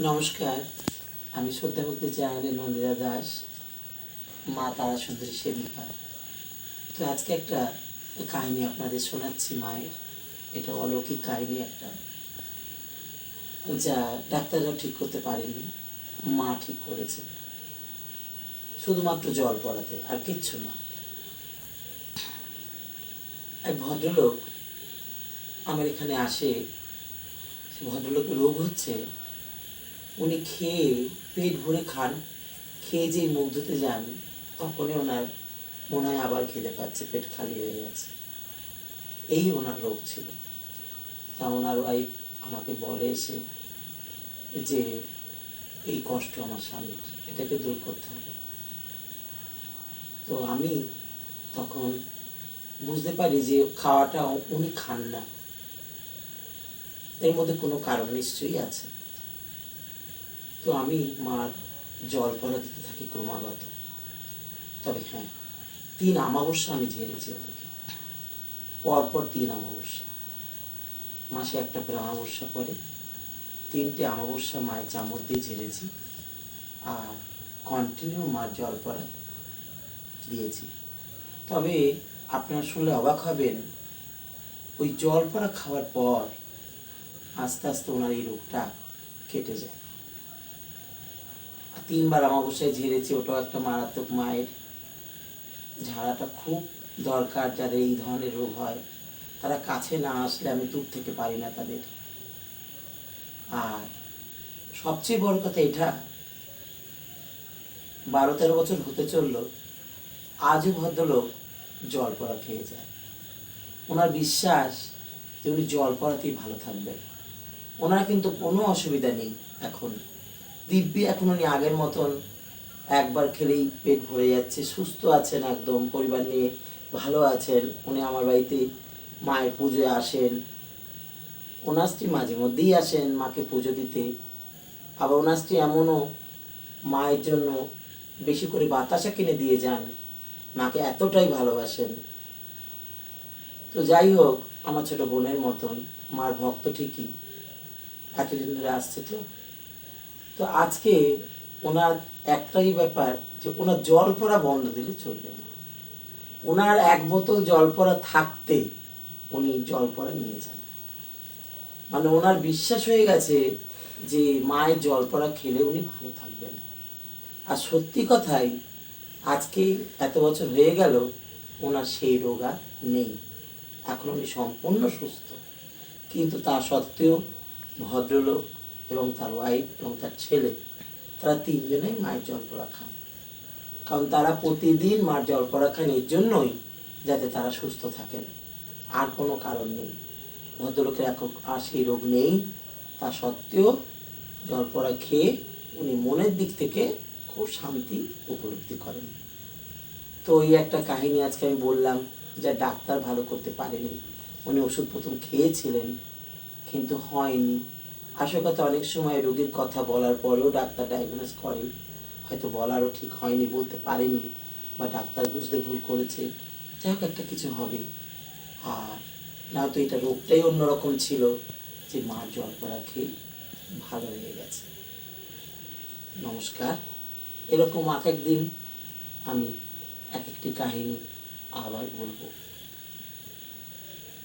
নমস্কার, আমি শ্রদ্ধাভক্তি চ্যানেলের নন্দিতা দাস, মা তারা সুন্দরী সেবিকা। তো আজকে একটা কাহিনী আপনাদের শোনাচ্ছি মায়ের, এটা অলৌকিক কাহিনী একটা, যা ডাক্তাররা ঠিক করতে পারেনি মা ঠিক করেছে। শুধুমাত্র জল পড়াতে, আর কিচ্ছু না। এক ভদ্রলোক আমার এখানে আসে ভদ্রলোকের রোগ হচ্ছে উনি খেয়ে পেট ভরে খান। খেয়ে যেই মুখ ধুতে যান, তখনই ওনার মনে হয় আবার খেতে পাচ্ছে, পেট খালি হয়ে গেছে। এই ওনার রোগ ছিল। তা ওনার ওয়াইফ আমাকে বলে এসে যে, এই কষ্ট আমার স্বামীর, এটাকে দূর করতে হবে। তো আমি তখন বুঝতে পারি যে, খাওয়াটা উনি খান না। এর মধ্যে কোনো কারণ নিশ্চয়ই আছে। তো আমি মার জল পড়া দিতে থাকি ক্রমাগত। তবে হ্যাঁ তিন আমাবস্যা আমি ঝেড়েছি ওনাকে। পরপর তিন আমাবস্যা মাসে একটা করে আমাবস্যা পরে তিনটে আমাবস্যা মায়ের চামচ দিয়ে ঝেড়েছি। আর কন্টিনিউ মার জল পড়া দিয়েছি। তবে আপনারা শুনলে অবাক হবেন, ওই জল পড়া খাওয়ার পর আস্তে আস্তে ওনার এই রোগটা কেটে যায়। তিনবার অমাবস্যায় ঝেড়েছি, ওটাও একটা মারাত্মক মায়ের ঝাড়াটা খুব দরকার যাদের এই ধরনের রোগ হয়। তারা কাছে না আসলে আমি দূর থেকে পারি না তাদের। আর সবচেয়ে বড় কথা এটা, বারো তেরো বছর হতে চলল, আজও ভদ্রলোক জল পড়া খেয়ে যায়। ওনার বিশ্বাস যে উনি জল পড়াতেই ভালো থাকবেন। ওনার কিন্তু কোনো অসুবিধা নেই এখন। দিব্যি এখন উনি আগের মতন একবার খেলেই পেট ভরে যাচ্ছে, সুস্থ আছেন একদম, পরিবার নিয়ে ভালো আছেন। উনি আমার বাড়িতে মায়ের পুজোয় আসেন, ওনার স্ত্রী মাঝে মধ্যেই আসেন মাকে পুজো দিতে। আবার ওনার স্ত্রী এমনও মায়ের জন্য বেশি করে বাতাসা কিনে দিয়ে যান, মাকে এতটাই ভালোবাসেন। তো যাই হোক, আমার ছোট বোনের মতন, মার ভক্ত ঠিকই। এতদিন ধরে আসছে তো। তো আজকে ওনার একটাই ব্যাপার যে ওনার জল পড়া বন্ধ দিলে চলবে না। ওনার এক বোতল জল পড়া থাকতে উনি জল পড়া নিয়ে যান। মানে ওনার বিশ্বাস হয়ে গেছে যে মায়ের জল পড়া খেলে উনি ভালো থাকবেন। আর সত্যি কথাই, আজকে এত বছর হয়ে গেল, ওনার সেই রোগ আর নেই। এখন উনি সম্পূর্ণ সুস্থ। কিন্তু তা সত্ত্বেও ভদ্রলোক এবং তার ওয়াইফ এবং তার ছেলে, তারা তিনজনেই মায়ের জল পড়া খান। কারণ তারা প্রতিদিন মার জল পড়া খান এর জন্যই যাতে তারা সুস্থ থাকেন। আর কোনো কারণ নেই। ভদ্রলোকের এখন আর সেই রোগ নেই। তা সত্ত্বেও জল পড়া খেয়ে উনি মনের দিক থেকে খুব শান্তি উপলব্ধি করেন। তো এই একটা কাহিনী আজকে আমি বললাম যা ডাক্তার ভালো করতে পারেনি। উনি ওষুধ প্রথম খেয়েছিলেন, কিন্তু হয়নি। আসল কথা অনেক সময় রোগীর কথা বলার পরেও ডাক্তার ডায়াগনোস করেন। হয়তো বলারও ঠিক হয়নি, বলতে পারেনি বা ডাক্তার বুঝতে ভুল করেছে। যাই হোক, একটা কিছু হবে। আর না, তো এটা রোগটাই অন্যরকম ছিল যে মার জল পড়া খেয়ে ভালো হয়ে গেছে। নমস্কার। এরকম এক একদিন আমি এক একটি কাহিনী আবার বলব।